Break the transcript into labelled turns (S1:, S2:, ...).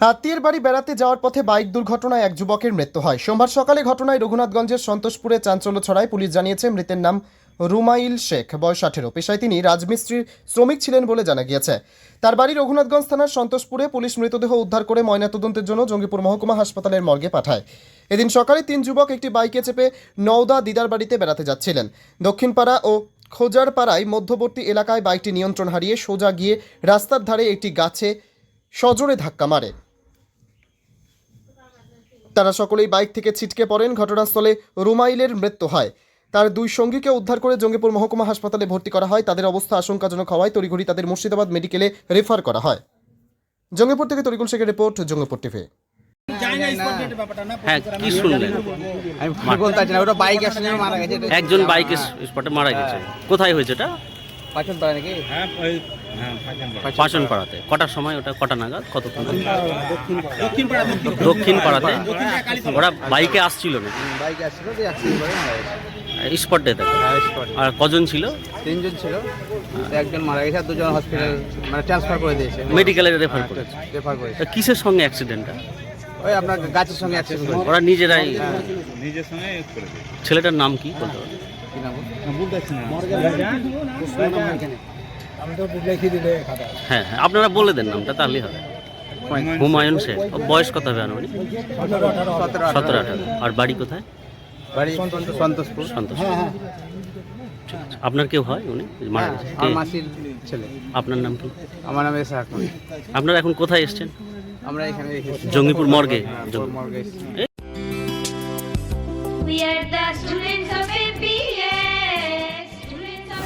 S1: আত্মীয়ের বাড়ি বেড়াতে যাওয়ার পথে বাইক দুর্ঘটনায় এক যুবকের মৃত্যু হয়। সোমবার সকালে ঘটনায় রঘুনাথগঞ্জের সন্তোষপুরে চাঞ্চল্য ছড়ায়। পুলিশ জানিয়েছে, মৃতের নাম রুমাইল শেখ। বয়স আঠেরো। পেশায় তিনি রাজমিস্ত্রির শ্রমিক ছিলেন বলে জানা গিয়েছে। তার বাড়ি রঘুনাথগঞ্জ থানার সন্তোষপুরে। পুলিশ মৃতদেহ উদ্ধার করে ময়নাতদন্তের জন্য জঙ্গিপুর মহকুমা হাসপাতালের মর্গে পাঠায়। এদিন সকালে তিন যুবক একটি বাইকে চেপে নওদা দিদার বাড়িতে বেড়াতে যাচ্ছিলেন। দক্ষিণপাড়া ও খোজারপাড়ায় মধ্যবর্তী এলাকায় বাইকটি নিয়ন্ত্রণ হারিয়ে সোজা গিয়ে রাস্তার ধারে একটি গাছে সজোরে ধাক্কা মারে। তারা সকলেই বাইক থেকে ছিটকে পড়েন। ঘটনাস্থলে রুমাইলের মৃত্যু হয়। তার দুই সঙ্গীকে উদ্ধার করে জঙ্গিপুর মহকুমা হাসপাতালে ভর্তি করা হয়। তাদের অবস্থা আশঙ্কাজনক হওয়ায় তড়িঘড়ি তাদের মুর্শিদাবাদ মেডিকেলে রেফার করা হয়। জঙ্গিপুর থেকে তরিকুল শেখের রিপোর্ট জঙ্গিপুর টিভি।
S2: হ্যাঁ কি শুনলেন?
S3: আমি বলতে পারছি না। ওটা বাইক অ্যাক্সিডেন্টে মারা গেছে।
S2: একজন বাইকে স্পটে মারা গেছে। কোথায় হয়েছে এটা
S3: নাকি?
S2: পাচন পাড়াতে। কটার সময় ওটা? কটা নাগাদ? কত দক্ষিণ পাড়াতে ওরা বাইকে আসছিল না স্পট ডেতে।
S3: হ্যাঁ,
S2: আর কজন ছিল?
S3: তিনজন ছিল। তো একজন মারা গেছে আর দুজন হসপিটাল মানে ট্রান্সফার করে দিয়েছে।
S2: মেডিকেলে রেফার করেছে
S3: রেফার করেছে।
S2: তা কিসের সঙ্গে অ্যাক্সিডেন্টটা?
S3: ওই আপনার গাছের সঙ্গে অ্যাক্সিডেন্ট
S2: ওরা নিজেরাই
S4: নিজের সঙ্গে
S2: ছেলেটার নাম কি? বলতে পারবেন?
S3: কি নাম?
S2: হ্যাঁ হ্যাঁ আপনারা বলে দেন নামটা তাহলেই হবে। হুমায়ুন শেখ। ও বয়স কত হবে আনুমানিক?
S3: সতেরো
S2: সতেরো
S3: আঠারো।
S2: আর বাড়ি কোথায়?
S3: বাড়ি সন্তোষপুর।
S2: সন্তোষ আপনার কেউ হয় উনি? মারা
S3: হ্যাঁ,
S2: গেছে।
S3: মাসির ছেলে।
S2: আপনার নাম কি?
S3: আমার নাম এসা এখন
S2: আপনারা এখন কোথায় এসছেন?
S3: আমরা এখানে
S2: জঙ্গিপুর মর্গে।
S3: জঙ্গিপুর মর্গে